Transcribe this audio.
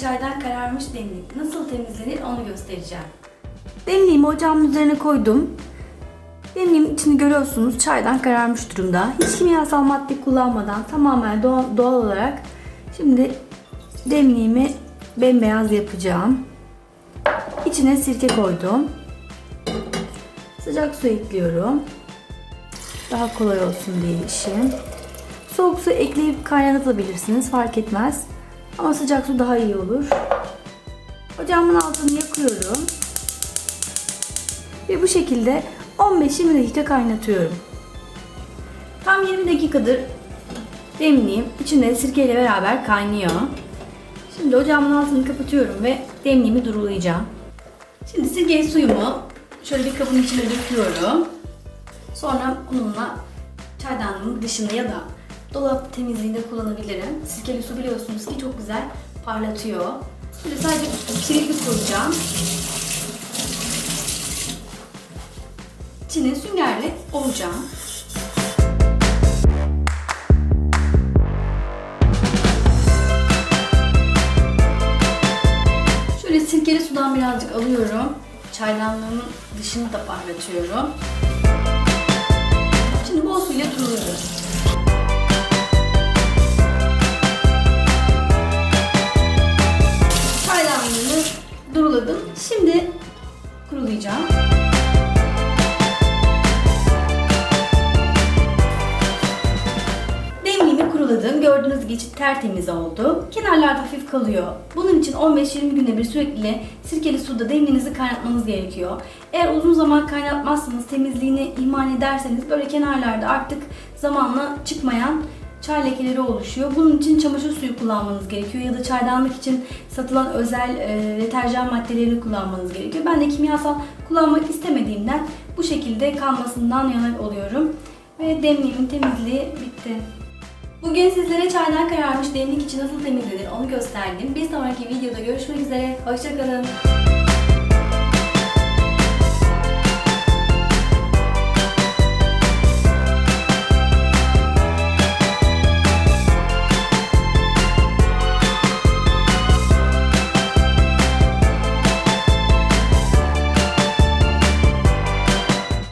çaydan kararmış demlik nasıl temizlenir onu göstereceğim. Demliğimi ocağımın üzerine koydum. Demliğimin içini görüyorsunuz çaydan kararmış durumda. Hiç kimyasal madde kullanmadan tamamen doğal, doğal olarak şimdi demliğimi bembeyaz yapacağım. İçine sirke koydum. Sıcak su ekliyorum. Daha kolay olsun diye işim. Soğuk su ekleyip kaynatabilirsiniz fark etmez. Ama sıcak su daha iyi olur. Ocağımın altını yakıyorum. Ve bu şekilde 15-20 dakika kaynatıyorum. Tam 20 dakikadır demliğim içinde sirkeyle beraber kaynıyor. Şimdi ocağımın altını kapatıyorum ve demliğimi durulayacağım. Şimdi sirkeli suyumu şöyle bir kabın içine döküyorum. Sonra bununla çaydanlığın dışında ya da dolap temizliğinde kullanabilirim. Sirkeli su biliyorsunuz ki çok güzel parlatıyor. Şimdi sadece kilitli koyacağım. İçine süngerle ovacağım. Şöyle sirkeli sudan birazcık alıyorum. Çaydanlığın dışını da parlatıyorum. Şimdi bol suyla Şimdi kurulayacağım. Demliğimi kuruladım. Gördüğünüz gibi içi tertemiz oldu. Kenarlarda hafif kalıyor. Bunun için 15-20 günde bir sürekli sirkeli suda demliğinizi kaynatmanız gerekiyor. Eğer uzun zaman kaynatmazsanız, temizliğini ihmal ederseniz böyle kenarlarda artık zamanla çıkmayan çay lekeleri oluşuyor. Bunun için çamaşır suyu kullanmanız gerekiyor ya da çaydanlık için satılan özel e, deterjan maddelerini kullanmanız gerekiyor. Ben de kimyasal kullanmak istemediğimden bu şekilde kalmasından yana oluyorum. Ve demliğimin temizliği bitti. Bugün sizlere çaydan kararmış demlik için nasıl temizlenir onu gösterdim. Bir sonraki videoda görüşmek üzere. Hoşçakalın.